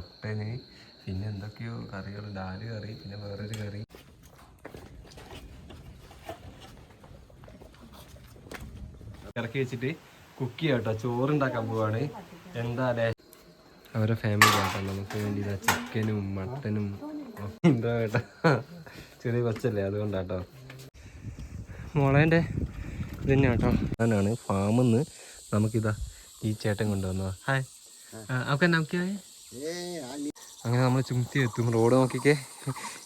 Mutton പിന്നെ എന്തൊക്കെയോ കറികൾ ഡാൽ കറി പിന്നെ വേറൊരു കറി. ഇറക്കി വെച്ചിട്ട് കുക്ക് ചെയ്യാട്ടോ ചോറുണ്ടാക്കാൻ പോവാണ്. എന്താ അല്ലേ അവരെ ഫാമിലി ആട്ടോ. നമുക്ക് വേണ്ടി ചിക്കനും മട്ടനും എന്താ കേട്ടോ. ചെറിയ കൊച്ചല്ലേ അതുകൊണ്ടാട്ടോ. മോളേന്റെ ഇത് തന്നെ കേട്ടോ. ഞാനാണ് ഫാമിൽ നിന്ന് നമുക്കിതാ ഈ ചേട്ടൻ കൊണ്ടുവന്നതാ. ഹായ് ഓക്കെ നമുക്ക് അങ്ങനെ നമ്മൾ ചുമത്തി എത്തും. റോഡ് നോക്കിക്കേ.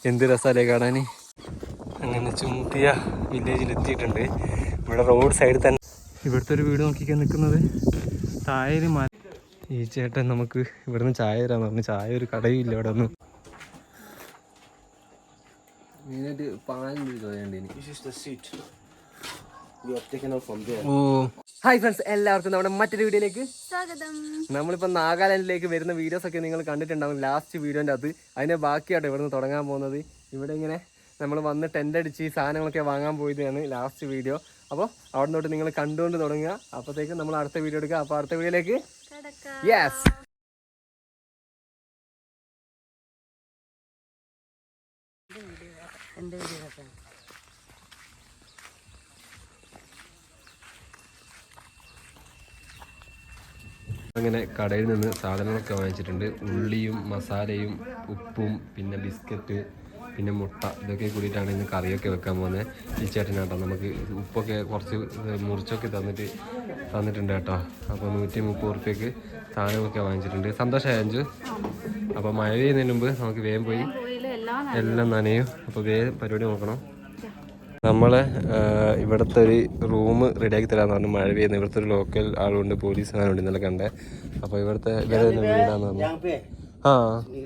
എന്ത് രസാലേ കാണാൻ അങ്ങനെ ചുമത്തിയ വില്ലേജിൽ എത്തിയിട്ടുണ്ട്. ഇവിടെ റോഡ് സൈഡിൽ തന്നെ. ഇവിടുത്തെ ഒരു വീട് നോക്കിക്കാൻ നിൽക്കുന്നത് തായര് മാ ഈ ചേട്ടൻ നമുക്ക് ഇവിടുന്ന് ചായ തരാന്ന് പറഞ്ഞു. ചായ ഒരു കടയും ഇല്ല ഇവിടെ ഒന്നും. മെയിനായിട്ട് പാലിന്റെ there. ഓ. ഹായ് ഫ്രണ്ട്സ് എല്ലാവർക്കും നമ്മുടെ മറ്റൊരു വീഡിയോയിലേക്ക് സ്വാഗതം. നമ്മളിപ്പോൾ നാഗാലാൻഡിലേക്ക് വരുന്ന വീഡിയോസ് ഒക്കെ നിങ്ങൾ കണ്ടിട്ടുണ്ടാവും ലാസ്റ്റ് വീഡിയോന്റെ അത്. അതിന്റെ ബാക്കിയായിട്ട് ഇവിടുന്ന് തുടങ്ങാൻ പോകുന്നത്. ഇവിടെ ഇങ്ങനെ നമ്മൾ വന്ന് ടെന്റ് അടിച്ച് ഈ സാധനങ്ങളൊക്കെ വാങ്ങാൻ പോയതാണ് ലാസ്റ്റ് വീഡിയോ അപ്പോൾ അവിടെ തൊട്ട് നിങ്ങൾ കണ്ടുകൊണ്ട് തുടങ്ങുക. അപ്പോഴത്തേക്ക് നമ്മൾ അടുത്ത വീഡിയോ എടുക്കുക അപ്പോൾ അടുത്ത വീഡിയോയിലേക്ക് യെസ് അങ്ങനെ കടയിൽ നിന്ന് സാധനങ്ങളൊക്കെ വാങ്ങിച്ചിട്ടുണ്ട്. ഉള്ളിയും മസാലയും ഉപ്പും പിന്നെ ബിസ്ക്കറ്റ് പിന്നെ മുട്ട ഇതൊക്കെ കൂടിയിട്ടാണ് ഇന്ന് കറിയൊക്കെ വെക്കാൻ പോകുന്നത് ഈ ചേട്ടനാട്ടോ നമുക്ക് ഉപ്പൊക്കെ കുറച്ച് മുറിച്ചൊക്കെ തന്നിട്ട് തന്നിട്ടുണ്ട് കേട്ടോ. അപ്പോൾ നൂറ്റി മുപ്പത് റുപ്യക്ക് സാധനമൊക്കെ വാങ്ങിച്ചിട്ടുണ്ട്. സന്തോഷമായി അഞ്ചു അപ്പോൾ മഴ പെയ്യുന്നതിന് മുമ്പ് നമുക്ക് വേഗം പോയി എല്ലാം നനയും. അപ്പോൾ വേഗം പരിപാടി നോക്കണം. നമ്മളെ ആ, ഇവിടുത്തെ ഒരു റൂം റെഡിയാക്കി തരാന്ന് പറഞ്ഞു മഴ പെയ്യുന്ന ഇവിടുത്തെ ഒരു ലോക്കൽ ആളുണ്ട് പോലീസുകാരുണ്ട് ഇന്നലെ കണ്ടേ അപ്പോൾ ഇവിടുത്തെ ഇവരെ തന്നെ വീടാന്ന് പറഞ്ഞു यहाँ पे ആ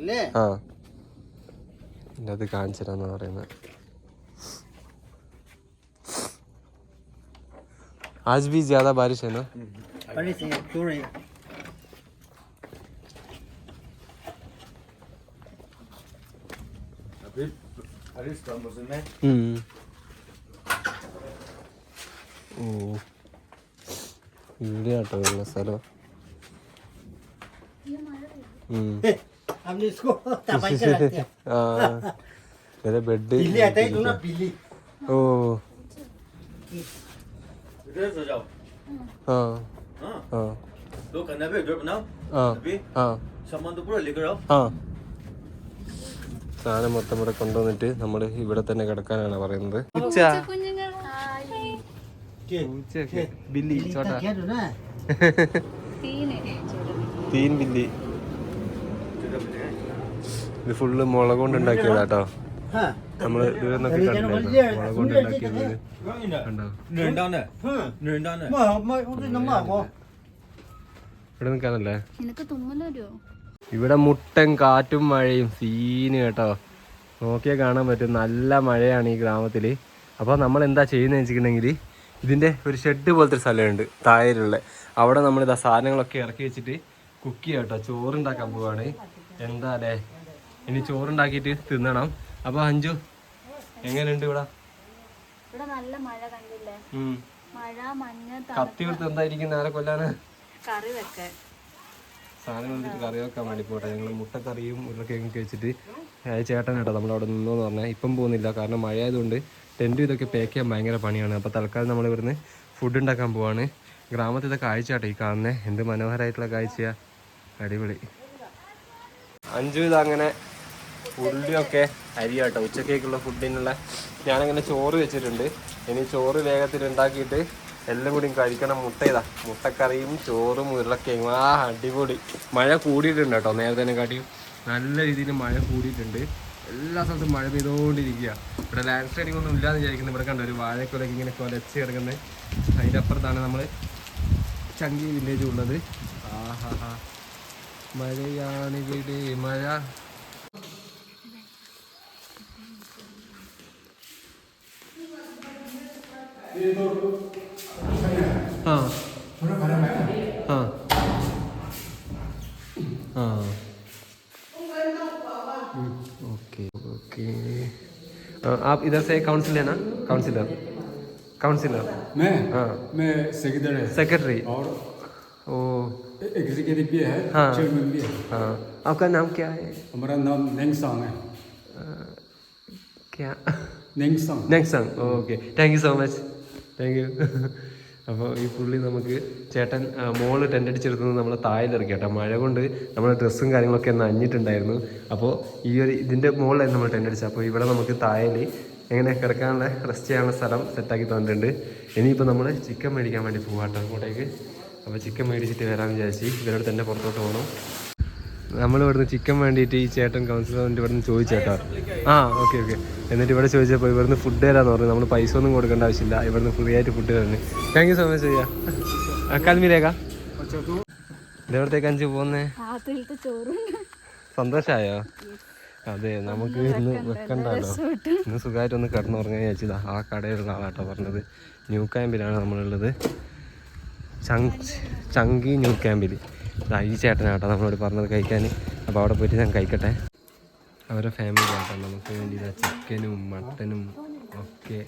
ले ആ എൻ്റെ അത് കാണിച്ചു തരാന്ന് പറയുന്നത് आज भी ज्यादा बारिश है ना अरे से थोड़े अभी अरे इस मौसम में ഉം. ഓ ഇവിടെ ആട്ടോ ഉള്ള സ്ഥലം ഉം. हमने इसको दबाई के रखते हैं ആ ഇവരെ ബെഡ് बिल्ली आता है तो ना बिल्ली ഓ इधर सो जाओ ആ हाँ ആ दो खाना पे इधर बनाओ ആ अभी ആ सामान तो पूरा लेकर आओ ആ സാധനം മൊത്തം ഇവിടെ കൊണ്ടുവന്നിട്ട് നമ്മൾ ഇവിടെ തന്നെ കിടക്കാനാണ് പറയുന്നത് ഉച്ച കുഞ്ഞുങ്ങൾ ഉച്ചയൊക്കെ ബില്ലി ചോട്ടാ क्या तो ना തീനെ തീൻ ബില്ലി ഇത് ഫുള്ള് മുളക് കൊണ്ട് ഉണ്ടാക്കിയതാട്ടോ हाँ നമ്മള് ദൂരന്നൊക്കെ കണ്ടില്ലേ മുളക് കൊണ്ട് ഉണ്ടാക്കിയ വീട് കണ്ടോ നിരണ്ടാണ് നിരണ്ടാണ് ഇവിടെ നിൽക്കാനല്ലേ നിനക്ക് തുമ്മൽ വരുമോ ഇവിടെ മുട്ടൻ കാറ്റും മഴയും സീന് കേട്ടോ നോക്കിയാൽ കാണാൻ പറ്റും നല്ല മഴയാണ് ഈ ഗ്രാമത്തിൽ അപ്പോൾ നമ്മൾ എന്താ ചെയ്യുന്നത് വെച്ചിട്ടുണ്ടെങ്കിൽ ഇതിന്റെ ഒരു ഷെഡ് പോലത്തെ ഒരു സ്ഥലമുണ്ട് താഴെയുള്ള. അവിടെ നമ്മൾ ഇതാ സാധനങ്ങളൊക്കെ ഇറക്കി വെച്ചിട്ട് കുക്ക് ചെയ്യാം കേട്ടോ. ചോറുണ്ടാക്കാൻ പോവാണ്. എന്താ അല്ലേ? ഇനി ചോറുണ്ടാക്കിയിട്ട് തിന്നണം. അപ്പോൾ അഞ്ചു എങ്ങനെയുണ്ട് ഇവിടെ? കത്തി കൊടുത്ത് എന്തായിരിക്കും? നേരെ കൊല്ലാന്? കറി വെക്കാൻ. സാധനം വന്നിട്ട് കറി വെക്കാൻ വേണ്ടി പോട്ടെ. ഞങ്ങൾ മുട്ടക്കറിയും ഉരുളക്കിഴങ്ങൊക്കെ വെച്ചിട്ട് ചേട്ടൻ കേട്ടോ നമ്മളവിടെ നിന്നു പറഞ്ഞാൽ ഇപ്പം പോകുന്നില്ല. കാരണം മഴ ആയതുകൊണ്ട് ടെന്റും ഇതൊക്കെ പാക്ക് ചെയ്യാൻ ഭയങ്കര പണിയാണ്. അപ്പോൾ തൽക്കാലം നമ്മൾ ഇവിടുന്ന് ഫുഡ് ഉണ്ടാക്കാൻ പോവാണ്. ഗ്രാമത്തിലെ കാഴ്ച കേട്ടോ ഈ കാണുന്നത് എന്ത് മനോഹരമായിട്ടുള്ള കാഴ്ചയാണ് അടിപൊളി. അഞ്ചു ഇതങ്ങനെ ഉള്ളിയൊക്കെ അരി കേട്ടോ ഉച്ചക്കേക്കുള്ള ഫുഡിനുള്ള ഞാനങ്ങനെ ചോറ് വെച്ചിട്ടുണ്ട്. ഇനി ചോറ് വേഗത്തിൽ ഉണ്ടാക്കിയിട്ട് എല്ലാം കൂടി കഴിക്കണം. മുട്ട ഇതാ. മുട്ടക്കറിയും ചോറും ഉരുളക്കിഴങ്ങും. ആ അടിപൊളി. മഴ കൂടിയിട്ടുണ്ട് കേട്ടോ. നേരത്തെ കാട്ടിയും നല്ല രീതിയിൽ മഴ കൂടിയിട്ടുണ്ട്. എല്ലാ സ്ഥലത്തും മഴ പെയ്തുകൊണ്ടിരിക്കുക ഇവിടെ ലാൻഡ് സ്ലൈഡിംഗ് ഒന്നും ഇല്ലാന്ന് വിചാരിക്കുന്നത് ഇവിടെ കണ്ടു ഒരു വാഴക്കൊലൊക്കെ ഇങ്ങനെ കൊലച്ച് കിടക്കുന്നത് അതിന്റെ അപ്പുറത്താണ് നമ്മൾ ചങ്കി വില്ലേജ് ഉള്ളത്. ആഹാ ഹാ മഴയാണിവിടെ മഴ. ആ. ആ. हाँ ओके ओके uh, आप इधर से काउंसिल है ना काउंसिलर काउंसिलर मैं? हाँ. मैं सेक्रेटरी सेक्रेटरी और ओ. एग्जीक्यूटिव भी है हाँ. चेयरमैन भी है। हाँ. आपका नाम क्या है? हमारा नाम नेंगसांग है। क्या? Nengsang Nengsang okay thank you so much thank you അപ്പോൾ ഈ പുള്ളി നമുക്ക് ചേട്ടൻ മോൾ ടെന്റ് അടിച്ചെടുത്തത് നമ്മൾ തായലിറക്കി കേട്ടോ. മഴ കൊണ്ട് നമ്മുടെ ഡ്രസ്സും കാര്യങ്ങളൊക്കെ നഞ്ഞിട്ടുണ്ടായിരുന്നു അപ്പോൾ ഈ ഒരു ഇതിന്റെ മുകളിലായിരുന്നു നമ്മൾ ടെന്റ് അടിച്ചത്. അപ്പോൾ ഇവിടെ നമുക്ക് താഴെ എങ്ങനെ കിടക്കാനുള്ള റെസ്റ്റ് ചെയ്യാനുള്ള സ്ഥലം സെറ്റാക്കി തന്നിട്ടുണ്ട്. ഇനിയിപ്പോൾ നമ്മൾ ചിക്കൻ മേടിക്കാൻ വേണ്ടി പോകാം കേട്ടോ അങ്ങോട്ടേക്ക്. അപ്പോൾ ചിക്കൻ മേടിച്ചിട്ട് വരാമെന്ന് വിചാരിച്ച് ഇവരോട് തന്നെ പുറത്തോട്ട് പോകണം നമ്മൾ ഇവിടുന്ന് ചിക്കൻ വേണ്ടിയിട്ട് ഈ ചേട്ടൻ കൗൺസിലറിന്റെ ഇവിടുന്ന് ചോദിച്ചേട്ടോ ആ ഓക്കെ ഓക്കെ എന്നിട്ട് ഇവിടെ ചോദിച്ചപ്പോൾ ഇവിടുന്ന് ഫുഡ് തരാന്ന് പറഞ്ഞു. നമ്മൾ പൈസ ഒന്നും കൊടുക്കേണ്ട ആവശ്യമില്ല. ഇവിടുന്ന് ഫ്രീ ആയിട്ട് ഫുഡ് തരുന്നു താങ്ക് യു സോ മച്ച് ചെയ്യാ അക്കാദമിയിലേക്കാ ഇതെവിടത്തേക്ക് അഞ്ച് പോകുന്നേ സന്തോഷമായോ അതെ നമുക്ക് ഇന്ന് വെക്കണ്ടല്ലോ. ഇന്ന് സുഖമായിട്ട് ഒന്ന് കിടന്നുറങ്ങാൻ ചോദിച്ചതാ ആ കടയിലുള്ള ആളാട്ടോ പറഞ്ഞത്. ന്യൂ ക്യാമ്പിലാണ് നമ്മളുള്ളത്. ചങ് ചങ്കി ന്യൂ ക്യാമ്പിൽ ഈ ചേട്ടനാട്ടോ നമ്മളോട് പറഞ്ഞത് കഴിക്കാൻ. അപ്പോൾ അവിടെ പോയിട്ട് ഞാൻ കഴിക്കട്ടെ. അവരുടെ ഫാമിലി ആട്ടോ നമുക്ക് വേണ്ടി ഇതാ ചിക്കനും മട്ടനും ഒക്കെ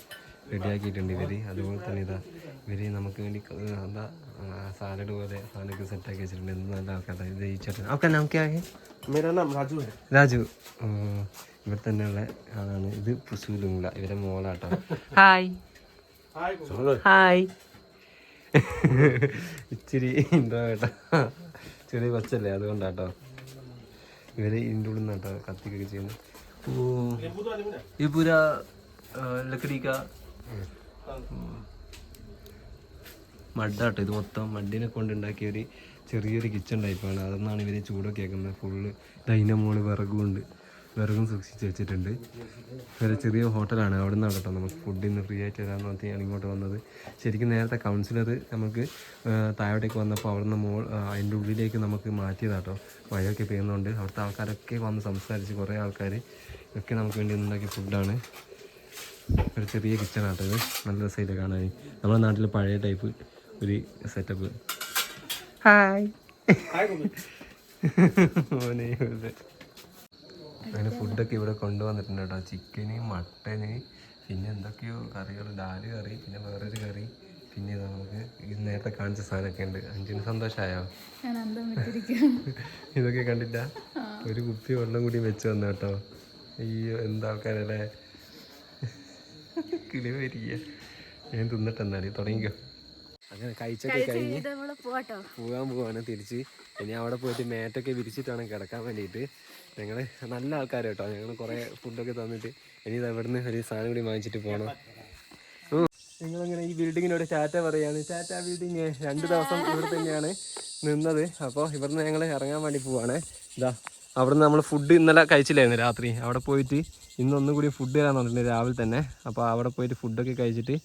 റെഡിയാക്കിയിട്ടുണ്ട് ഇവർ അതുപോലെ തന്നെ ഇതാ ഇവർ നമുക്ക് വേണ്ടി എന്താ സാലഡ് പോലെ സാലഡൊക്കെ സെറ്റാക്കി വെച്ചിട്ടുണ്ട്. എന്ത് നല്ല ആൾക്കാരുടെ ഇത് ഈ ചേട്ടൻ. ഓക്കെ നമുക്ക് രാജു രാജു. ഇവിടെ തന്നെയുള്ള ആളാണ്. ഇത് പുസൂലുമില്ല ഇവരെ മോളാട്ടോ. ഹായ് ഹായ് ഇച്ചിരി എന്താ കേട്ടോ ചെറിയ കൊച്ചല്ലേ അതുകൊണ്ടാട്ടോ. ഇവർ ഇതിന്റെ ഉള്ളിൽ കത്തിക്കൊക്കെ ചെയ്യുന്നത് ഓ ഈ ലക്കടിക്ക. മഡാട്ടോ ഇത് മൊത്തം മഡിനെ കൊണ്ട് ഉണ്ടാക്കിയ ഒരു ചെറിയൊരു കിച്ചൺ ടൈപ്പാണ് അതെന്നാണ് ഇവർ ചൂടൊക്കെ ആക്കുന്നത്. ഫുള്ള് അതിന്റെ വിറകുണ്ട് വിറകും സൂക്ഷിച്ച് വെച്ചിട്ടുണ്ട്. ഒരു ചെറിയ ഹോട്ടലാണ്. അവിടെ നിന്നാണ് കേട്ടോ നമുക്ക് ഫുഡ് ഇന്ന് ഫ്രീ ആയിട്ട് തരാമെന്ന് പറഞ്ഞാണ് ഇങ്ങോട്ട് വന്നത്. ശരിക്കും നേരത്തെ കൗൺസിലർ നമുക്ക് താഴോട്ടേക്ക് വന്നപ്പോൾ അവിടെ നിന്ന് മോൾ അതിന്റെ ഉള്ളിലേക്ക് നമുക്ക് മാറ്റിയതാട്ടോ മഴയൊക്കെ പെയ്യുന്നതുകൊണ്ട് അവിടുത്തെ ആൾക്കാരൊക്കെ വന്ന് സംസാരിച്ച് കുറേ ആൾക്കാർ ഒക്കെ നമുക്ക് വേണ്ടി ഉണ്ടാക്കിയ ഫുഡാണ് ഒരു ചെറിയ കിച്ചണാട്ടോ ഇത്. നല്ല രസമായിട്ട് കാണാൻ. നമ്മുടെ നാട്ടിൽ പഴയ ടൈപ്പ് ഒരു സെറ്റപ്പ് ഹായ് മോനെ. അങ്ങനെ ഫുഡൊക്കെ ഇവിടെ കൊണ്ടുവന്നിട്ടുണ്ട് കേട്ടോ. ചിക്കന് മട്ടന് പിന്നെ എന്തൊക്കെയോ കറികൾ ഡാൽ കറി പിന്നെ വേറൊരു കറി. പിന്നെ ഇതാ നമുക്ക് നേരത്തെ കാണിച്ച സാധനമൊക്കെ ഉണ്ട്. അഞ്ചിന് സന്തോഷമായോ ഇതൊക്കെ കണ്ടില്ല ഒരു കുപ്പി വെള്ളം കൂടി വെച്ച് വന്നു കേട്ടോ. അയ്യോ എന്താ ആൾക്കാരല്ലേ കിളി വരിക ഞാൻ തിന്നിട്ട് എന്നാൽ തുടങ്ങിക്കോ. അങ്ങനെ കഴിച്ചൊക്കെ കഴിഞ്ഞ് പോവാൻ പോവാണ് തിരിച്ച്. ഇനി അവിടെ പോയിട്ട് മേറ്റൊക്കെ വിരിച്ചിട്ടാണ് കിടക്കാൻ വേണ്ടിയിട്ട്. ഞങ്ങൾ നല്ല ആൾക്കാർ കേട്ടോ ഞങ്ങൾ കുറേ ഫുഡൊക്കെ തന്നിട്ട് ഇനി ഇവിടുന്ന് ഒരു സാധനം കൂടി വാങ്ങിച്ചിട്ട് പോകണം നിങ്ങളിങ്ങനെ ഈ ബിൽഡിങ്ങിനോട് ടാറ്റ പറയാണ്. ടാറ്റ ബിൽഡിങ് രണ്ട് ദിവസം ഇവിടെ തന്നെയാണ് നിന്നത്. അപ്പോൾ ഇവിടുന്ന് ഞങ്ങൾ ഇറങ്ങാൻ വേണ്ടി പോവാണ്. ഇതാ അവിടുന്ന് നമ്മൾ ഫുഡ് ഇന്നലെ കഴിച്ചില്ലായിരുന്നു രാത്രി. അവിടെ പോയിട്ട് ഇന്നൊന്നും കൂടി ഫുഡ് തരാൻ പറഞ്ഞിട്ടുണ്ട് രാവിലെ തന്നെ. അപ്പോൾ അവിടെ പോയിട്ട് ഫുഡൊക്കെ കഴിച്ചിട്ട്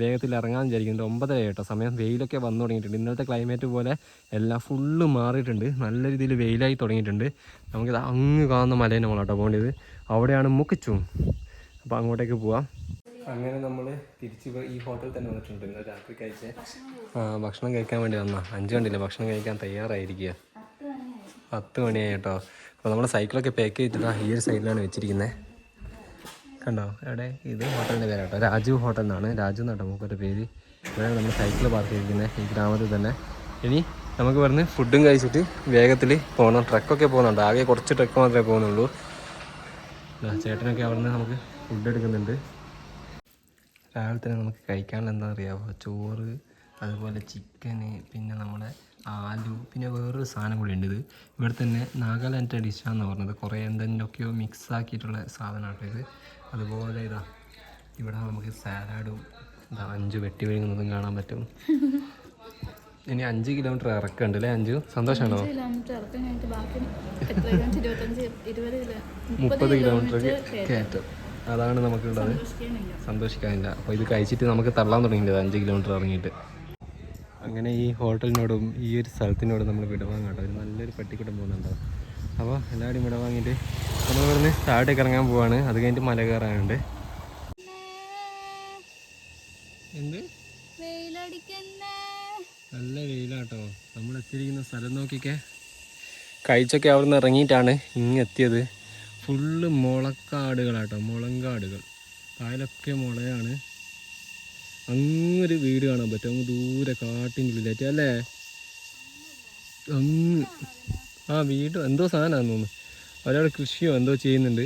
വേഗത്തിൽ ഇറങ്ങാൻ വിചാരിക്കുന്നുണ്ട്. ഒമ്പതര കേട്ടോ. സമയം വെയിലൊക്കെ വന്നു തുടങ്ങിയിട്ടുണ്ട്. ഇന്നത്തെ ക്ലൈമറ്റ് പോലെ എല്ലാം ഫുള്ള് മാറിയിട്ടുണ്ട്. നല്ല രീതിയിൽ വെയിലായി തുടങ്ങിയിട്ടുണ്ട്. നമുക്കിത് അങ്ങ് കാണുന്ന മലേന്റെ മോളാട്ടോ പോകേണ്ടത്. അവിടെയാണ് മുക്കിച്ചു. അപ്പോൾ അങ്ങോട്ടേക്ക് പോവാം. അങ്ങനെ നമ്മൾ തിരിച്ച് ഈ ഹോട്ടലിൽ തന്നെ വന്നിട്ടുണ്ട്. ഇന്നലെ രാത്രി കഴിച്ച് ഭക്ഷണം കഴിക്കാൻ വേണ്ടി വന്നാ. അഞ്ച് കണ്ടില്ല? ഭക്ഷണം കഴിക്കാൻ തയ്യാറായിരിക്കുക പത്ത് മണിയായി. കേട്ടോ. അപ്പോൾ നമ്മൾ സൈക്കിളൊക്കെ പാക്ക് ചെയ്തിട്ടാണ് ഈ ഒരു സൈഡിലാണ് വെച്ചിരിക്കുന്നത് കണ്ടോ എവിടെ? ഇത് ഹോട്ടലിന്റെ പേരാട്ടോ. രാജു ഹോട്ടൽ എന്നാണ് രാജു എന്നാട്ടോ മൂപ്പരുടെ പേര്. ഇവിടെ നമ്മൾ സൈക്കിൾ പാർക്ക് ചെയ്തിരിക്കുന്നത് ഈ ഗ്രാമത്തിൽ തന്നെ. ഇനി നമുക്ക് പറഞ്ഞ് ഫുഡും കഴിച്ചിട്ട് വേഗത്തിൽ പോകണം ട്രക്കൊക്കെ പോകുന്നുണ്ട്. ആകെ കുറച്ച് ട്രക്ക് മാത്രമേ പോകുന്നുള്ളൂ. ചേട്ടനൊക്കെ അവിടുന്ന് നമുക്ക് ഫുഡ് എടുക്കുന്നുണ്ട്. രാവിലെ തന്നെ നമുക്ക് കഴിക്കാനുള്ള എന്താ അറിയാമോ ചോറ് അതുപോലെ ചിക്കന് പിന്നെ നമ്മുടെ ആലു പിന്നെ വേറൊരു സാധനം കൂടി ഉണ്ട് ഇത്. ഇവിടെ തന്നെ നാഗാലാൻഡ് ഡിഷാന്ന് പറഞ്ഞത്. കുറേ എന്തെങ്കിലുമൊക്കെയോ മിക്സ് ആക്കിയിട്ടുള്ള സാധനമാണ് ഇത്. അതുപോലെ ഇതാ ഇവിടെ നമുക്ക് സാലാഡും ഇതാ അഞ്ച് വെട്ടി വിഴുങ്ങുന്നതും കാണാൻ പറ്റും. ഇനി അഞ്ച് കിലോമീറ്റർ ഇറക്കുന്നുണ്ട് അല്ലേ അഞ്ചു? സന്തോഷമാണോ? മുപ്പത് കിലോമീറ്റർ കയറ്റം. അതാണ് നമുക്കുള്ളത്. സന്തോഷിക്കാനില്ല. അപ്പോൾ ഇത് കഴിച്ചിട്ട് നമുക്ക് തള്ളാൻ തുടങ്ങിയില്ല അഞ്ച് കിലോമീറ്റർ ഇറങ്ങിയിട്ട്. അങ്ങനെ ഈ ഹോട്ടലിനോടും ഈ ഒരു സ്ഥലത്തിനോടും നമ്മൾ വിടവാങ്ങാട്ടോ ഒരു നല്ലൊരു പട്ടിക്കൂട്ടം പോകുന്നുണ്ടോ. അപ്പോൾ എല്ലാവരും വിടവാങ്ങിയിട്ട് നമ്മൾ ഇവിടുന്ന് താഴേക്ക് ഇറങ്ങാൻ പോവാണ്. അത് കഴിഞ്ഞിട്ട് മല കയറാനുണ്ട്. എന്ത്? നല്ല വെയിലാട്ടോ. നമ്മൾ എത്തിയിരിക്കുന്ന സ്ഥലം നോക്കിക്കേ. കഴിച്ചൊക്കെ അവിടെ നിന്ന് ഇറങ്ങിയിട്ടാണ് ഇങ്ങ് എത്തിയത്. ഫുള്ള് മുളക്കാടുകളാട്ടോ. മുളങ്കാടുകൾ. പായലൊക്കെ മുളയാണ്. അങ്ങൊരു വീട് കാണാൻ പറ്റും. അങ്ങ് ദൂരെ കാട്ടിന്റെ ഉള്ളിലായിട്ട് അല്ലേ? അങ്ങ്. ആ വീട് എന്തോ സാധനമാണെന്ന് തോന്നുന്നു. അവരവിടെ കൃഷിയോ എന്തോ ചെയ്യുന്നുണ്ട്.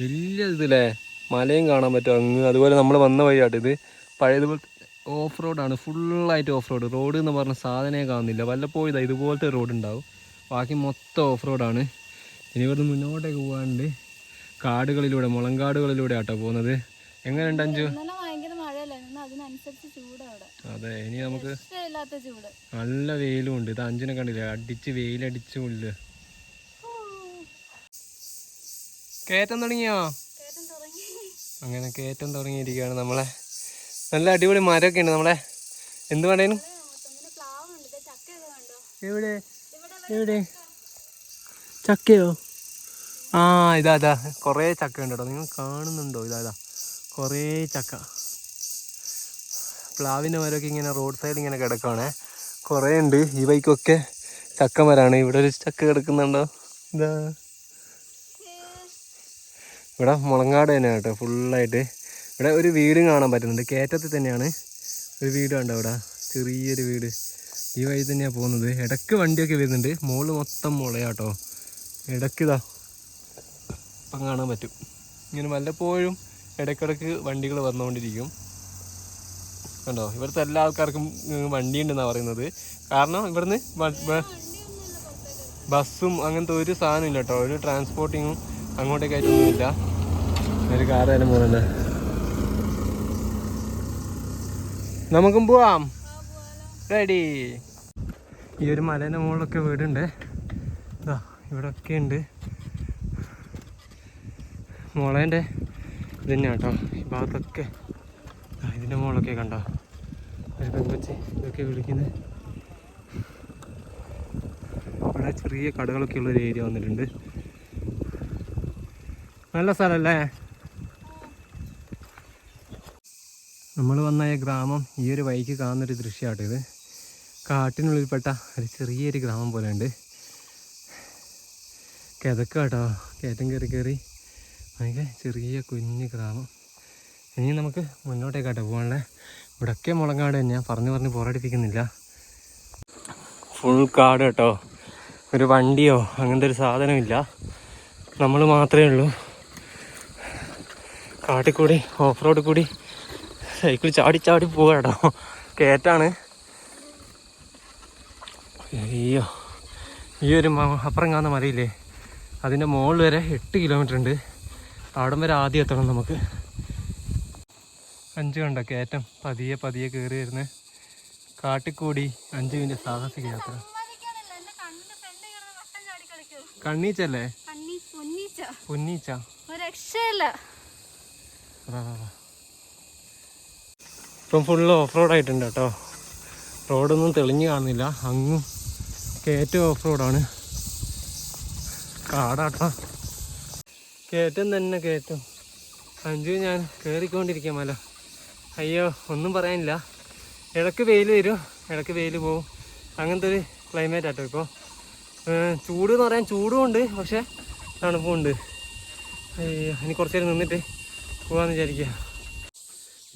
വലിയ ഇതില്ലേ? മലയും കാണാൻ പറ്റും അങ്ങ്. അതുപോലെ നമ്മൾ വന്ന വഴിയാട്ട് ഇത്. പഴയതുപോലെ ഓഫ് റോഡാണ്. ഫുള്ളായിട്ട് ഓഫ് റോഡ്. റോഡ് എന്ന് പറഞ്ഞ സാധനമേ കാണുന്നില്ല. വല്ലപ്പോഴും ഇതാ ഇതുപോലത്തെ റോഡ് ഉണ്ടാവും ബാക്കി മൊത്തം ഓഫ് റോഡാണ്. ഇനി ഇവിടുന്ന് മുന്നോട്ടേക്ക് പോകാണ്ട് കാടുകളിലൂടെ മുളങ്കാടുകളിലൂടെ ആട്ടോ പോകുന്നത്. എങ്ങനെയുണ്ട് അഞ്ചു? അതെ ഇനി നമുക്ക് നല്ല വെയിലും ഉണ്ട് ഇത് അഞ്ചിനെ കണ്ടില്ല? അടിച്ച് വെയിലടിച്ച് ഉള്ളിൽ കയറ്റം തുടങ്ങിയോ അങ്ങനെ കയറ്റം തുടങ്ങിയിരിക്കുകയാണ് നമ്മളെ. നല്ല അടിപൊളി മരമൊക്കെ ഉണ്ട് നമ്മളെ. എന്ത് വേണേനും എവിടെ? എവിടെ? ചക്കയോ? ആ ഇതാ ഇതാ. കുറേ ചക്ക ഉണ്ട് കേട്ടോ നിങ്ങൾ കാണുന്നുണ്ടോ? ഇതാ ഇതാ. കുറേ ചക്ക. പ്ലാവിന്റെ മരമൊക്കെ ഇങ്ങനെ റോഡ് സൈഡ് ഇങ്ങനെ കിടക്കുവാണേ. കുറേ ഉണ്ട്. ഈ ബൈക്കൊക്കെ ചക്ക മരമാണ് ഇവിടെ ഒരു ചക്ക കിടക്കുന്നുണ്ടോ? ഇതാ. ഇവിടെ മുളങ്ങാട് തന്നെയാണ് കേട്ടോ ഫുള്ളായിട്ട്. ഇവിടെ ഒരു വീടും കാണാൻ പറ്റുന്നുണ്ട്. കയറ്റത്തിൽ തന്നെയാണ് ഒരു വീട് കണ്ടോ ഇവിടെ ചെറിയൊരു വീട്. ഈ വഴി തന്നെയാണ് പോകുന്നത്. ഇടയ്ക്ക് വണ്ടിയൊക്കെ വരുന്നുണ്ട്. മുകളിൽ മൊത്തം മുളയാട്ടോ. ഇടയ്ക്ക് ഇതാ ഇപ്പം കാണാൻ പറ്റും. ഇങ്ങനെ വല്ലപ്പോഴും ഇടയ്ക്കിടയ്ക്ക് വണ്ടികൾ വന്നുകൊണ്ടിരിക്കും. കണ്ടോ? ഇവിടുത്തെ എല്ലാ ആൾക്കാർക്കും വണ്ടി ഉണ്ടെന്നാണ് പറയുന്നത്. കാരണം ഇവിടുന്ന് ബസ്സും അങ്ങനത്തെ ഒരു സാധനം ഇല്ല കേട്ടോ. ഒരു ട്രാൻസ്പോർട്ടിങ്ങും അങ്ങോട്ടേക്കായിട്ടൊന്നുമില്ല ഒരു കാറായാലും പോകുന്നുണ്ട് നമുക്കും പോവാം. റെഡി ഈ ഒരു മലേന്റെ മുകളിലൊക്കെ വീടുണ്ട്. ഇതാ ഇവിടെയൊക്കെ ഉണ്ട്. മുളേന്റെ ഇത് തന്നെയാണ് കേട്ടോ. ഈ ഭാഗത്തൊക്കെ ഇതിന്റെ മുകളിലൊക്കെ കണ്ടോ? ഒരു പെങ്കൊച്ച് ഇതൊക്കെ വിളിക്കുന്നത് ഇവിടെ ചെറിയ കടകളൊക്കെ ഉള്ളൊരു ഏരിയ വന്നിട്ടുണ്ട്. നല്ല സ്ഥലമല്ലേ? നമ്മൾ വന്ന ഈ ഗ്രാമം ഈ ഒരു വഴിക്ക് കാണുന്നൊരു ദൃശ്യമാട്ടോ ഇത്. കാട്ടിനുള്ളിൽപ്പെട്ട ഒരു ചെറിയൊരു ഗ്രാമം പോലെ ഉണ്ട് കിതക്കാട്ടോ കയറ്റം കയറി കയറി. ഭയങ്കര ചെറിയ കുഞ്ഞ് ഗ്രാമം. ഇനി നമുക്ക് മുന്നോട്ടേക്കാട്ടെ പോകണ്ടേ. ഇവിടെയൊക്കെ മുളങ്കാട് തന്നെയാണ് പറഞ്ഞു പറഞ്ഞ് പോരടിപ്പിക്കുന്നില്ല. ഫുൾ കാട് കേട്ടോ. ഒരു വണ്ടിയോ അങ്ങനത്തെ ഒരു സാധനമില്ല. നമ്മൾ മാത്രമേ ഉള്ളൂ. കാട്ടിൽ കൂടി ഓഫ് റോഡിൽ കൂടി സൈക്കിൾ ചാടി ചാടി പോവുക കേട്ടോ. കയറ്റാണ് അയ്യോ ഈ ഒരു അപ്പുറം കാണുന്ന മലയില്ലേ? അതിന്റെ മുകളിൽ വരെ എട്ട് കിലോമീറ്റർ ഉണ്ട്. അവിടം വരെ ആദ്യം എത്തണം നമുക്ക്. അഞ്ച് കണ്ട? കയറ്റം. പതിയെ പതിയെ കയറി വരുന്ന. കാട്ടിക്കൂടി അഞ്ചുവിന്റെ മിനിറ്റ് സാഹസിക യാത്ര. കണ്ണീച്ചല്ലേ കണ്ണി പൊന്നീച്ച. ഇപ്പം ഫുള്ള് ഓഫ് റോഡ് ആയിട്ടുണ്ട് കേട്ടോ. റോഡൊന്നും തെളിഞ്ഞു കാണുന്നില്ല. അങ്ങും കയറ്റം ഓഫ് റോഡാണ് കാടാട്ടോ. കേട്ടും തന്നെ കേട്ടും. അഞ്ചു ഞാൻ കയറിക്കൊണ്ടിരിക്കാം മല. അയ്യോ ഒന്നും പറയാനില്ല. ഇടയ്ക്ക് വെയിൽ വരും ഇടയ്ക്ക് വെയിൽ പോവും. അങ്ങനത്തെ ഒരു ക്ലൈമറ്റ് ആട്ടോ ഇപ്പോൾ ചൂട് എന്ന് പറയാൻ ചൂടും ഉണ്ട് പക്ഷേ തണുപ്പും ഉണ്ട്. അയ്യോ ഇനി കുറച്ച് നേരം നിന്നിട്ട് പോവാന്ന് വിചാരിക്കുക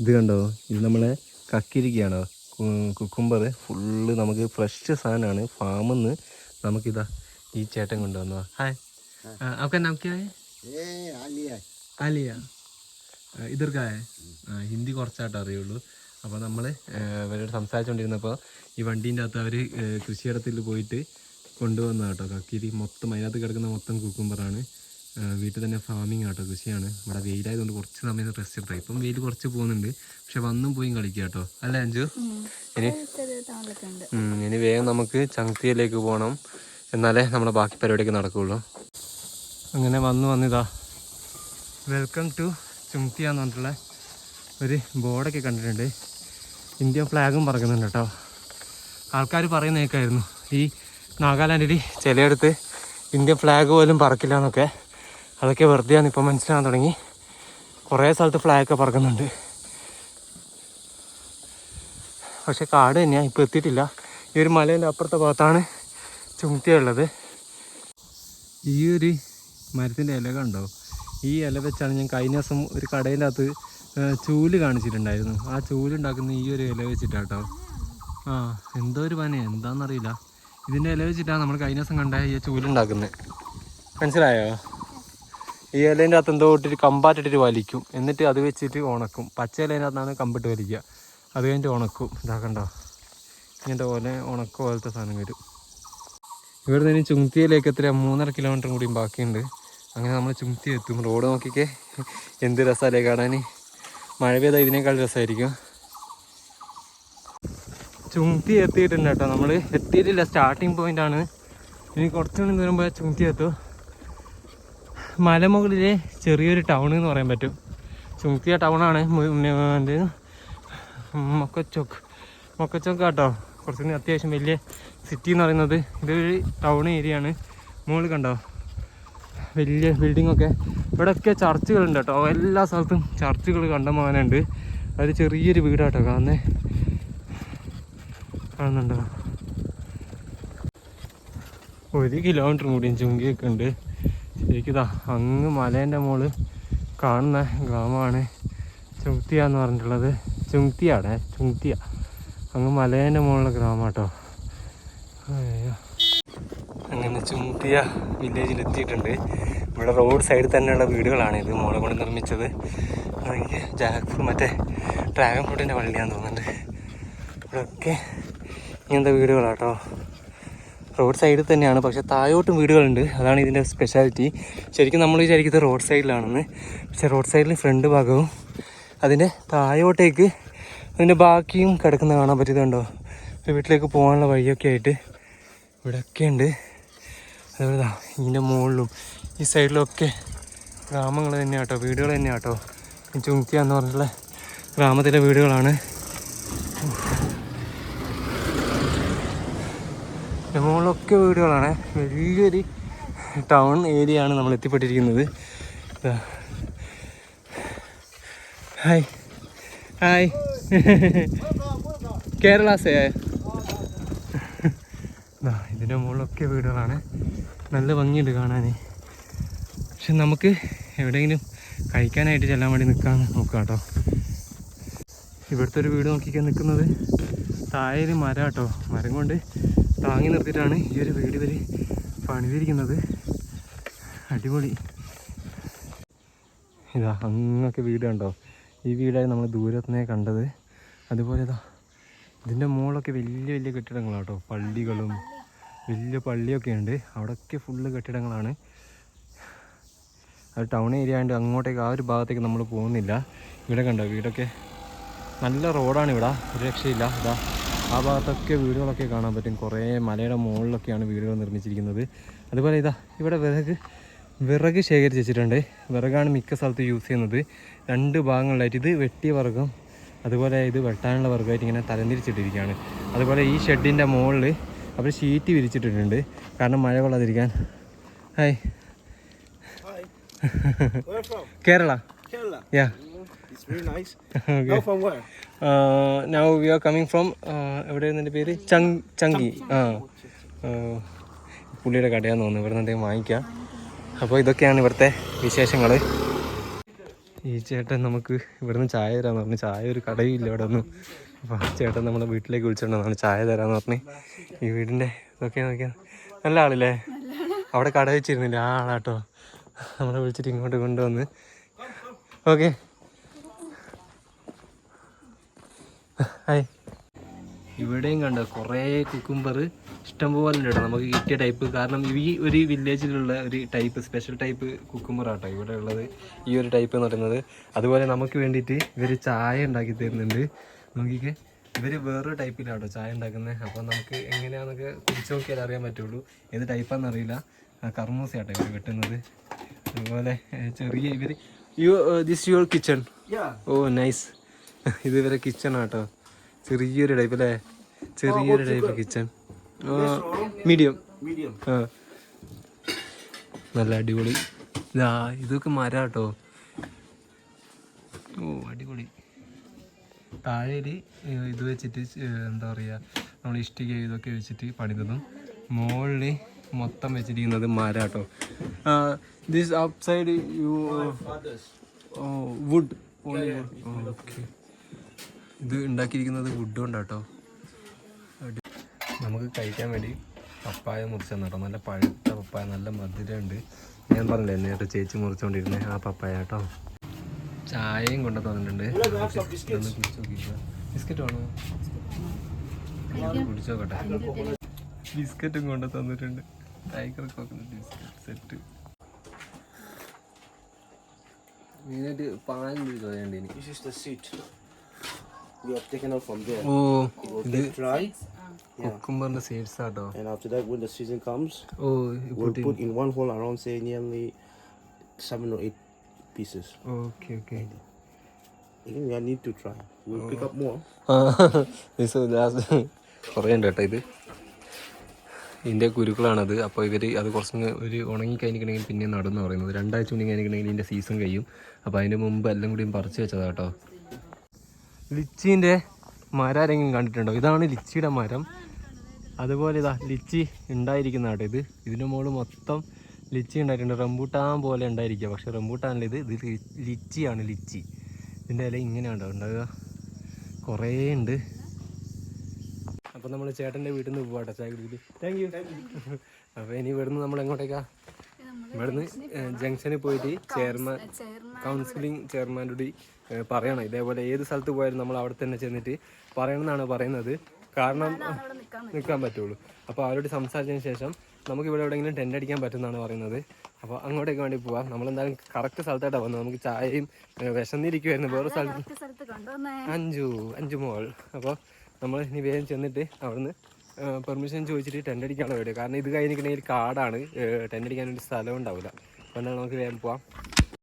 ഇത് കണ്ടോ? ഇത് നമ്മളെ കക്കിരിക്കുകയാണോ കുക്കുംബർ ഫുള്ള് നമുക്ക് ഫ്രഷ് സാധനമാണ്. ഫാമിൽ നിന്ന് നമുക്കിതാ ഈ ചേട്ടൻ കൊണ്ടുവന്നതാ. ഹായ്. നമുക്ക് ഓക്കെ അലിയ ഇതിർക്കായ ഹിന്ദി കുറച്ചായിട്ട് അറിയുള്ളൂ. അപ്പോൾ നമ്മൾ ഇവരോട് സംസാരിച്ചുകൊണ്ടിരുന്നപ്പോൾ ഈ വണ്ടീന്റെ അകത്ത് അവർ കൃഷിയിടത്തിൽ പോയിട്ട് കൊണ്ടുവന്ന കേട്ടോ കക്കിരി മൊത്തം അതിനകത്ത് കിടക്കുന്ന മൊത്തം കുക്കുംബറാണ്. വീട്ടിൽ തന്നെ ഫാമിങ് ആട്ടോ കൃഷിയാണ്. ഇവിടെ വെയിലായതുകൊണ്ട് കുറച്ച് സമയം റെസ്റ്റ് എടുത്താൽ ഇപ്പം വെയിൽ കുറച്ച് പോകുന്നുണ്ട്. പക്ഷെ വന്നും പോയി കളിക്കുക കേട്ടോ അല്ലേ അഞ്ചു ഇനി ഇനി വേഗം നമുക്ക് ചങ്ക്തിയിലേക്ക് പോകണം എന്നാലേ നമ്മുടെ ബാക്കി പരിപാടിയൊക്കെ നടക്കുകയുള്ളൂ അങ്ങനെ വന്നു വന്നിതാ വെൽക്കം ടു ചുങ്തിയ എന്ന് പറഞ്ഞിട്ടുള്ള ഒരു ബോർഡൊക്കെ കണ്ടിട്ടുണ്ട്. ഇന്ത്യൻ ഫ്ലാഗും പറക്കുന്നുണ്ട് കേട്ടോ. ആൾക്കാർ പറയുന്ന കേൾക്കായിരുന്നു ഈ നാഗാലാൻഡിൽ ചിലയിടത്ത് ഇന്ത്യൻ ഫ്ലാഗ് പോലും പറക്കില്ല എന്നൊക്കെ. അതൊക്കെ വെറുതെയാണ് ഇപ്പം മനസ്സിലാകാൻ തുടങ്ങി. കുറേ സ്ഥലത്ത് ഫ്ലാഗൊക്കെ പറക്കുന്നുണ്ട്. പക്ഷെ കാട് തന്നെയാണ് ഇപ്പോൾ എത്തിയിട്ടില്ല. ഈ ഒരു മലേന്റെ അപ്പുറത്തെ ഭാഗത്താണ് ചുമത്തിയുള്ളത് ഈ ഒരു മരത്തിന്റെ ഇല കണ്ടോ? ഈ ഇല വെച്ചാണ് ഞാൻ കഴിഞ്ഞ ദിവസം ഒരു കടയിന്റെ അകത്ത് ചൂൽ കാണിച്ചിട്ടുണ്ടായിരുന്നു. ആ ചൂലുണ്ടാക്കുന്ന ഈ ഒരു ഇല വെച്ചിട്ടാട്ടോ ആ എന്തോ ഒരു പനി എന്താണെന്നറിയില്ല ഇതിന്റെ ഇല വെച്ചിട്ടാണ് നമ്മൾ കഴിഞ്ഞ ദിവസം കണ്ട ഈ ചൂലുണ്ടാക്കുന്നത് മനസ്സിലായോ? ഈ ഇലേന്റെ അകത്ത് എന്തോ ഇട്ടിട്ട് കമ്പാറ്റിട്ടിട്ട് വലിക്കും. എന്നിട്ട് അത് വെച്ചിട്ട് ഉണക്കും. പച്ച ഇലേന്റെ അകത്താണ് കമ്പിട്ട് വലിക്കുക. അത് കഴിഞ്ഞിട്ട് ഉണക്കും. ഇതാക്കണ്ടോ ഇങ്ങനത്തെ പോലെ ഉണക്ക പോലത്തെ സാധനം വരും. ഇവിടെ നിന്ന് ചുങ്തിയിലേക്ക് എത്ര മൂന്നര കിലോമീറ്റർ കൂടിയും ബാക്കിയുണ്ട്. അങ്ങനെ നമ്മൾ ചുമത്തി എത്തും. റോഡ് നോക്കിക്കേ. എന്ത് രസമല്ലേ കാണാൻ മഴ പെയ്താൽ ഇതിനേക്കാൾ രസമായിരിക്കും ചുമത്തി എത്തിയിട്ടില്ല കേട്ടോ നമ്മൾ എത്തിയിട്ടില്ല സ്റ്റാർട്ടിങ് ആണ്. ഇനി കുറച്ചുകൂടി ദൂരം പോയാൽ ചുമത്തി എത്തും. മലമുകളിലെ ചെറിയൊരു ടൗൺ എന്ന് പറയാൻ പറ്റും. ചുമത്തിയ ടൗണാണ് എന്ത്? മൊക്കച്ചോക്ക്. മൊക്കച്ചോക്ക് കേട്ടോ കുറച്ചുകൂടി അത്യാവശ്യം വലിയ സിറ്റി എന്ന് പറയുന്നത്. ഇതൊരു ടൗൺ ഏരിയ ആണ്. മുകളിൽ കണ്ടോ? വലിയ ബിൽഡിംഗ് ഒക്കെ. ഇവിടെയൊക്കെ ചർച്ചുകളുണ്ട് കേട്ടോ. എല്ലാ സ്ഥലത്തും ചർച്ചുകൾ കണ്ടമാനുണ്ട് അത് ചെറിയൊരു വീടാട്ടോ. കാണുന്നേ. കാണുന്നുണ്ടോ? ഒരു കിലോമീറ്റർ കൂടിയും ചുങ്കിയൊക്കെ ഉണ്ട്. ശരിക്കിതാ അങ്ങ് മലേന്റെ മോൾ കാണുന്ന ഗ്രാമമാണ് ചുങ്തിയ എന്ന് പറഞ്ഞിട്ടുള്ളത്. ചുങ്തിയാണേ ചുങ്തിയ അങ്ങ് മലേന്റെ മുകളിലെ ഗ്രാമം കേട്ടോ. അയ്യോ. അങ്ങനെ ചുങ്തിയ വില്ലേജിൽ എത്തിയിട്ടുണ്ട് ഇവിടെ റോഡ് സൈഡിൽ തന്നെയുള്ള വീടുകളാണ് ഇത്. മോളെ കൊണ്ട് നിർമ്മിച്ചത്. അതെങ്കിൽ ജാക്ക് മറ്റേ ഡ്രാഗൺ ഫ്രൂട്ടിന്റെ വള്ളിയാന്ന് തോന്നുന്നുണ്ട്. ഇവിടെയൊക്കെ ഇങ്ങനത്തെ വീടുകളാട്ടോ. റോഡ് സൈഡിൽ തന്നെയാണ്. പക്ഷെ താഴോട്ടും വീടുകളുണ്ട്. അതാണ് ഇതിന്റെ സ്പെഷ്യാലിറ്റി ശരിക്കും നമ്മൾ വിചാരിക്കുന്നത് റോഡ് സൈഡിലാണെന്ന്. പക്ഷേ റോഡ് സൈഡിൽ ഫ്രണ്ട് ഭാഗവും അതിന്റെ താഴോട്ടേക്ക് അതിന്റെ ബാക്കിയും കിടക്കുന്ന കാണാൻ പറ്റിയതുണ്ടോ? വീട്ടിലേക്ക് പോകാനുള്ള വഴിയൊക്കെ ആയിട്ട് ഇവിടെയൊക്കെ ഉണ്ട്. അതുപോലെ ഇതിന്റെ മുകളിലും ഈ സൈഡിലൊക്കെ ഗ്രാമങ്ങൾ തന്നെയാണ് കേട്ടോ വീടുകൾ തന്നെയാണ് കേട്ടോ ചുങ്കിയ എന്ന് പറഞ്ഞിട്ടുള്ള ഗ്രാമത്തിലെ വീടുകളാണ്. മുകളിലൊക്കെ വീടുകളാണ്. വലിയൊരു ടൗൺ ഏരിയ ആണ് നമ്മൾ എത്തിപ്പെട്ടിരിക്കുന്നത്. ഹായ്. ഹായ്. കേരളാസേ. ഇതിന്റെ മുകളിലൊക്കെ വീടുകളാണ്. നല്ല ഭംഗിയുണ്ട് കാണാൻ പക്ഷെ നമുക്ക് എവിടെയെങ്കിലും കഴിക്കാനായിട്ട് ചെല്ലാൻ വേണ്ടി നിൽക്കാൻ നോക്കാം കേട്ടോ. ഇവിടുത്തെ ഒരു വീട് നോക്കിക്കാൻ നിൽക്കുന്നത് താഴെ ഒരു മരം കേട്ടോ. മരം കൊണ്ട് താങ്ങി നിർത്തിയിട്ടാണ് ഈ ഒരു വീട് ഇവർ പണിതിരിക്കുന്നത്. അടിപൊളി. ഇതാ അങ്ങൊക്കെ വീട് കണ്ടോ? ഈ വീടായി നമ്മൾ ദൂരത്തുനിന്നേ കണ്ടത്. അതുപോലെ ഇതാ ഇതിന്റെ മുകളിലൊക്കെ വലിയ വലിയ കെട്ടിടങ്ങളാട്ടോ പള്ളികളും വലിയ പള്ളിയൊക്കെ ഉണ്ട്. അവിടെയൊക്കെ ഫുള്ള് കെട്ടിടങ്ങളാണ്. അത് ടൗൺ ഏരിയ ആയതുകൊണ്ട് അങ്ങോട്ടേക്ക് ആ ഒരു ഭാഗത്തേക്ക് നമ്മൾ പോകുന്നില്ല. ഇവിടെ കണ്ടോ വീടൊക്കെ നല്ല റോഡാണ് ഇവിടെ. ഒരു രക്ഷയില്ല. ഇതാ ആ ഭാഗത്തൊക്കെ വീടുകളൊക്കെ കാണാൻ പറ്റും. കുറേ മലയുടെ മുകളിലൊക്കെയാണ് വീടുകൾ നിർമ്മിച്ചിരിക്കുന്നത്. അതുപോലെ ഇതാ ഇവിടെ വിറക് വിറക് ശേഖരിച്ച് വെച്ചിട്ടുണ്ട്. വിറകാണ് മിക്ക സ്ഥലത്ത് യൂസ് ചെയ്യുന്നത്. രണ്ട് ഭാഗങ്ങളിലായിട്ട് ഇത് വെട്ടിയ വിറകും അതുപോലെ ഇത് വെട്ടാനുള്ള വർഗമായിട്ട് ഇങ്ങനെ തരംതിരിച്ചിട്ടിരിക്കുകയാണ്. അതുപോലെ ഈ ഷെഡിന്റെ മുകളിൽ അവർ ഷീറ്റ് വിരിച്ചിട്ടിട്ടുണ്ട്. കാരണം മഴ കൊള്ളാതിരിക്കാൻ. Hi? Kerala. Yeah It's very nice. Okay Go from where? Now we are coming from എവിടെ എന്റെ പേര്? ചങ് ചങ്കി. ആ. പുള്ളിയുടെ കടയാന്ന് തോന്നുന്നു. ഇവിടെ നിന്ന് എന്തെങ്കിലും വാങ്ങിക്കാം. അപ്പോൾ ഇതൊക്കെയാണ് ഇവിടുത്തെ വിശേഷങ്ങൾ ഈ ചേട്ടൻ നമുക്ക് ഇവിടുന്ന് ചായ തരാമെന്ന് പറഞ്ഞു. ചായ ഒരു കടയും ഇല്ല ഇവിടെ ഒന്നും. അപ്പോൾ ചേട്ടൻ നമ്മളെ വീട്ടിലേക്ക് വിളിച്ചിട്ടുണ്ടെന്നാണ് ചായ തരാമെന്ന് പറഞ്ഞ് ഈ വീടിന്റെ ഇതൊക്കെ നോക്കിയാൽ നല്ല ആളില്ലേ? അവിടെ കട വെച്ചിരുന്നില്ല? ആ ആളാട്ടോ. നമ്മളെ വിളിച്ചിട്ട് ഇങ്ങോട്ട് കൊണ്ടുവന്ന്. ഓക്കെ. ഹായ്. ഇവിടെയും കണ്ടോ? കുറേ കുക്കുംബർ ഇഷ്ടംപോലെ ഉണ്ട് നമുക്ക് കിട്ടിയ ടൈപ്പ് കാരണം ഈ ഒരു വില്ലേജിലുള്ള ഒരു ടൈപ്പ് സ്പെഷ്യൽ ടൈപ്പ് കുക്കുംബർ ആട്ടോ ഇവിടെ ഉള്ളത്. ഈ ഒരു ടൈപ്പ് എന്ന് പറയുന്നത്. അതുപോലെ നമുക്ക് വേണ്ടിയിട്ട് ഇവർ ചായ ഉണ്ടാക്കി തരുന്നുണ്ട്. നോക്കിക്കേ. ഇവർ വേറൊരു ടൈപ്പിലാണ് കേട്ടോ ചായ ഉണ്ടാക്കുന്നത് അപ്പോൾ നമുക്ക് എങ്ങനെയാണെന്നൊക്കെ കുടിച്ച് നോക്കിയാൽ അറിയാൻ പറ്റുള്ളൂ. ഏത് ടൈപ്പാണെന്ന് അറിയില്ല. കർമൂസയാട്ടോ ഇവർ വെട്ടുന്നത്. അതുപോലെ ചെറിയ ഇവർ you this your kitchen. Oh nice ഇത് ഇവരെ കിച്ചൺ ആട്ടോ. ചെറിയൊരു ടൈപ്പ് അല്ലേ? ചെറിയൊരു ടൈപ്പ് കിച്ചൺ മീഡിയം. ആ. നല്ല അടിപൊളി. ഇതാ ഇതൊക്കെ മരാട്ടോ. ഓ അടിപൊളി. താഴേൽ ഇത് വെച്ചിട്ട് എന്താ പറയുക നമ്മൾ ഇഷ്ടിക ഇതൊക്കെ വെച്ചിട്ട് പണിതതും. മുകളിൽ മൊത്തം വെച്ചിരിക്കുന്നത് മരം കേട്ടോ this outside you. Wood okay ഇത് ഉണ്ടാക്കിയിരിക്കുന്നത് വുഡ് കൊണ്ടാട്ടോ. നമുക്ക് കഴിക്കാൻ വേണ്ടി പപ്പായ മുറിച്ചു തന്നെട്ടോ. നല്ല പഴുത്ത പപ്പായ നല്ല മധുരമുണ്ട്. ഞാൻ പറഞ്ഞില്ലേ നേരത്തെ ചേച്ചി മുറിച്ചുകൊണ്ടിരുന്നേ ആ പപ്പായ കേട്ടോ. ചായയും കൊണ്ടു തന്നിട്ടുണ്ട് കുടിച്ച് ബിസ്ക്കറ്റ് വേണോ കുടിച്ചു നോക്കട്ടെ ബിസ്ക്കറ്റും കൊണ്ടു തന്നിട്ടുണ്ട് ടൈഗർ കോക്കനട്ട് ബിസ്ക്കറ്റ് സെറ്റ് മെയിനായിട്ട് പാലിന്റെ ചോദയുണ്ട് എനിക്ക് This is the seed. We have taken out from there. Oh It will get dry. കുക്കുംബറിന്റെ സീഡ്സ് ആട്ടോ And after that, when the season comes, oh we'll put in one hole around, say, nearly seven or eight pieces. Okay, okay. Okay Again, I need to try. We'll pick up more. കുറേ ഉണ്ട് കേട്ടോ ഇത് ഇതിന്റെ കുരുക്കളാണത് അപ്പോൾ ഇവർ അത് കുറച്ച് ഒരു ഉണങ്ങി കഴിഞ്ഞിട്ടുണ്ടെങ്കിൽ പിന്നെ നടന്നു പറയുന്നത് രണ്ടാഴ്ച ഉണങ്ങി കഴിഞ്ഞിട്ടുണ്ടെങ്കിൽ ഇതിന്റെ സീസൺ കഴിയും അപ്പോൾ അതിന്റെ മുമ്പ് എല്ലാം കൂടിയും പറിച്ചു വെച്ചതാണ് കേട്ടോ ലിച്ചീന്റെ മരം ആരെങ്കിലും കണ്ടിട്ടുണ്ടോ ഇതാണ് ലിച്ചിയുടെ മരം അതുപോലെ ഇതാ ലിച്ചി ഉണ്ടായിരിക്കുന്ന കേട്ടോ ഇത് ഇതിന്റെ മുകളിൽ മൊത്തം ലിച്ചി ഉണ്ടായിട്ടുണ്ട്. റംബൂട്ടാൻ പോലെ ഉണ്ടായിരിക്കുക പക്ഷെ റംബൂട്ടാനല്ല ഇത്. ഇത് ലിച്ചിയാണ് ലിച്ചി. ഇതിന്റെ ഇല ഇങ്ങനെയാണ് ഉണ്ടാവുക. കുറേ ഉണ്ട്. അപ്പോൾ നമ്മൾ ചേട്ടന്റെ വീട്ടിൽ നിന്ന് പോകട്ടെ ചായ കുടിച്ചിട്ട്. താങ്ക് യു അപ്പോൾ ഇനി ഇവിടുന്ന് നമ്മൾ എങ്ങോട്ടേക്കാ? ഇവിടുന്ന് ജംഗ്ഷനിൽ പോയിട്ട് ചെയർമാൻ കൗൺസിലിംഗ് ചെയർമാനോട് പറയണം. ഇതേപോലെ ഏത് സ്ഥലത്ത് പോയാലും നമ്മൾ അവിടെ തന്നെ ചെന്നിട്ട് പറയണമെന്നാണ് പറയുന്നത്. കാരണം നിൽക്കാൻ പറ്റുള്ളൂ. അപ്പോൾ അവരോട് സംസാരിച്ചതിന് ശേഷം നമുക്ക് ഇവിടെ എവിടെയെങ്കിലും ടെന്റ് അടിക്കാൻ പറ്റുന്നതാണ് പറയുന്നത്. അപ്പോൾ അങ്ങോട്ടേക്ക് വേണ്ടി പോവാം. നമ്മളെന്തായാലും കറക്റ്റ് സ്ഥലത്തായിട്ടാണ് വന്നത്. നമുക്ക് ചായയും വിശന്നിരിക്കുമായിരുന്നു വേറെ സ്ഥലത്ത് അഞ്ചു അഞ്ചു മോൾ. അപ്പോൾ നമ്മൾ ഇനി വേഗം ചെന്നിട്ട് അവിടുന്ന് പെർമിഷൻ ചോദിച്ചിട്ട് ടെന്റ് അടിക്കാനുള്ള വേണ്ടി കാരണം ഇത് കഴിഞ്ഞിട്ടുണ്ടെങ്കിൽ കാടാണ്. ടെന്റ് അടിക്കാൻ വേണ്ടി സ്ഥലം ഉണ്ടാവില്ല. അതുകൊണ്ടാണ് നമുക്ക് വേഗം പോവാം.